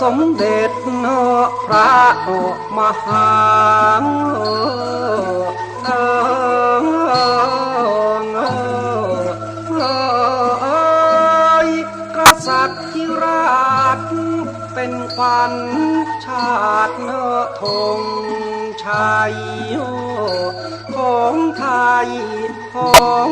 สมเด็จพระมหาเออกษัตริย์ที่ราชเป็นขวัญชาติเนธงชัยของไทยของ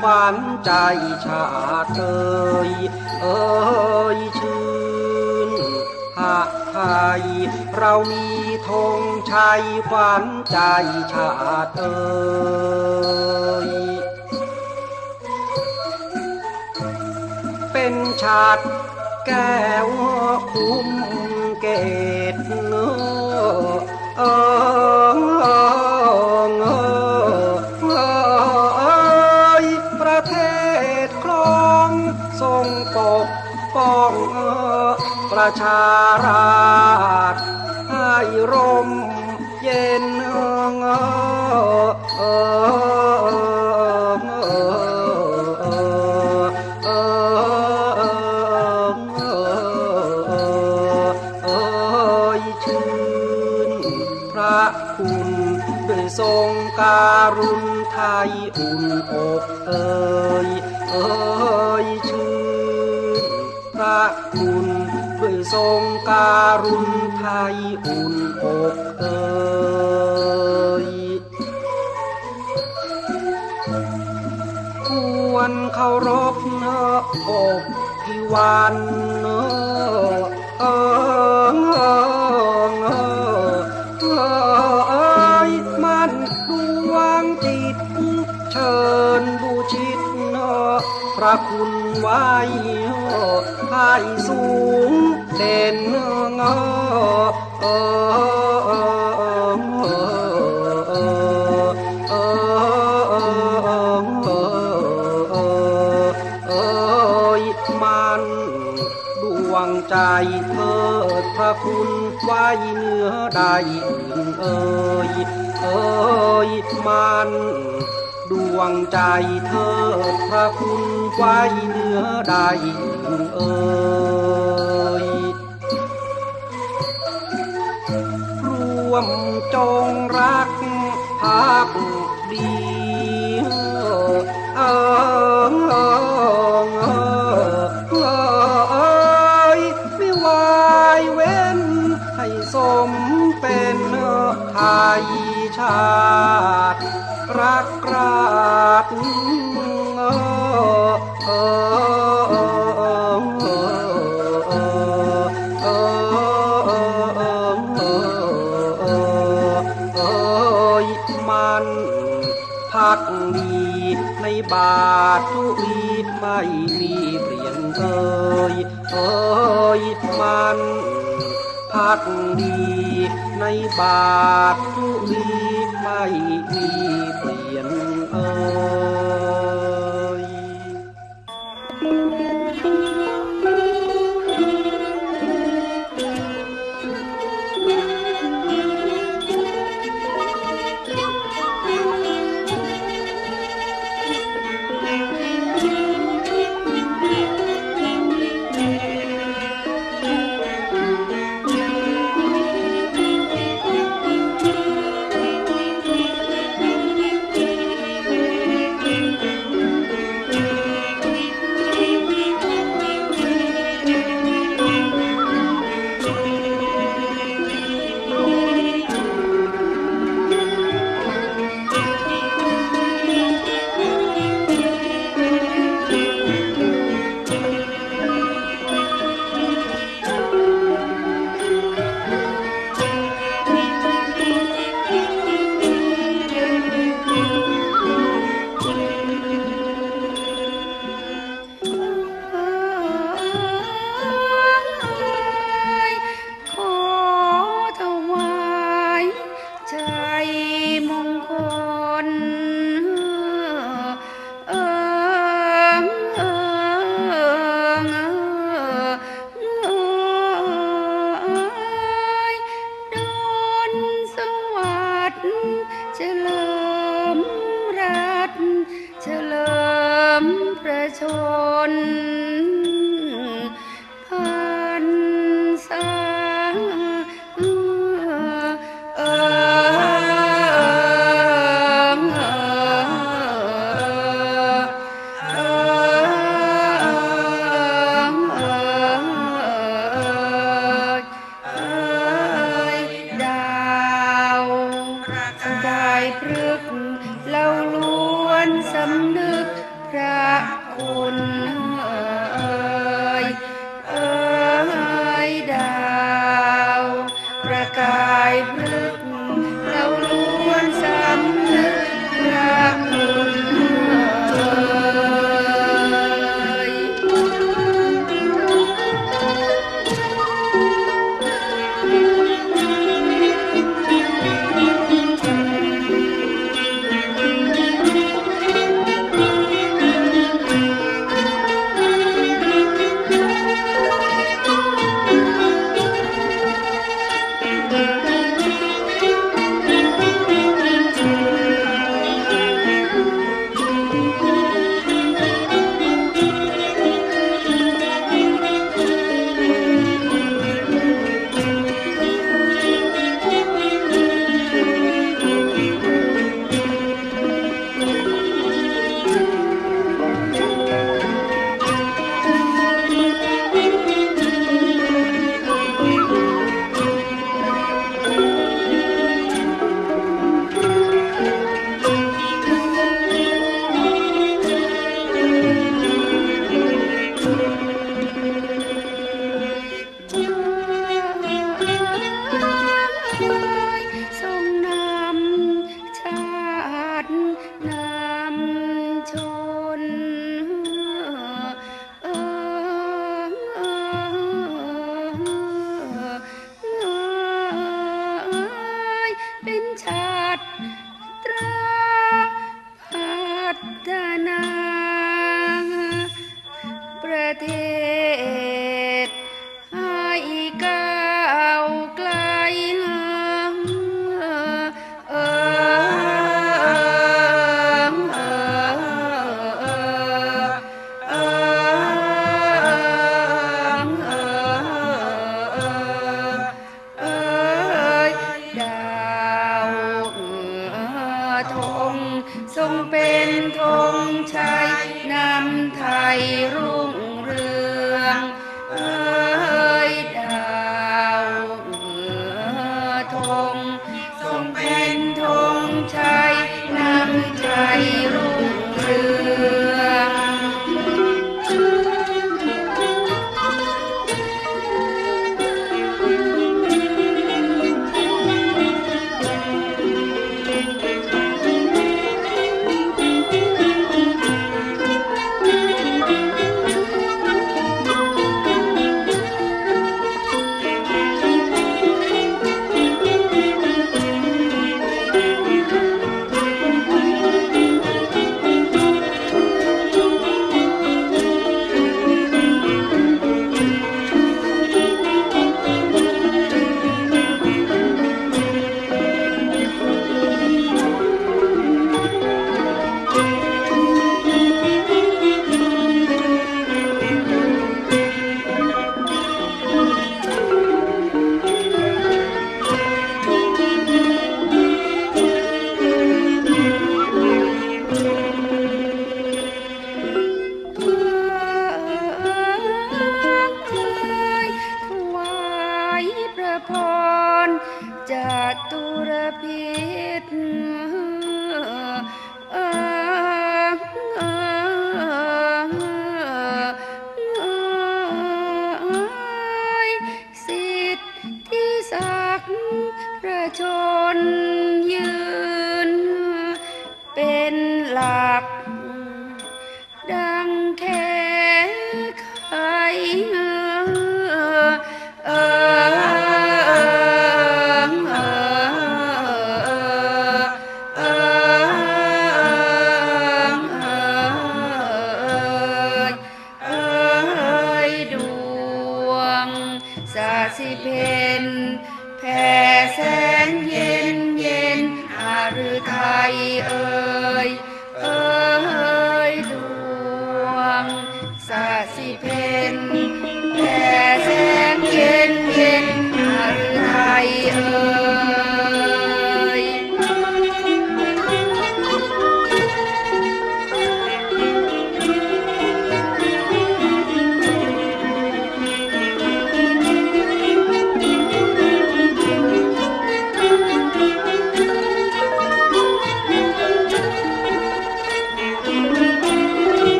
ขวัญใจชาติเอ่ยเอ่ยชื่นหะไทยเรามีธงชัยขวัญใจชาติเอ่ยเป็นชาติแก้วคุ้มเกตเนอเออ ชาราชให้ร่มเย็นเออเออเออเออเออเออเอยชื่นพระคุณด้วยทรงการุณไทยอุ่นอกเอย ทรงการุณไทยอุ่นอกเอยควรเคารพเนบอกพิวันเนเออเออเออเออเอยมันดวงจิตเชิญบูชิตเนพระคุณไว้ให้สูง เด่นงอเอมันดวงใจเทิดพระคุณไว้เนื้อใดอื่นเอ่ยเอ่ยมันดวงใจเทิดพระคุณไว้เนื้อใดอื่นเอ่ย จงรักภักดีเออเออเออเออไม่วายเว้น ให้สมเป็นไทยชาติ รักราช บาททุลีไม่มีเปลี่ยนเอยเอยมันพักดี ในบาททุลีไม่มีเปลี่ยนเอยาติตราพัฒนา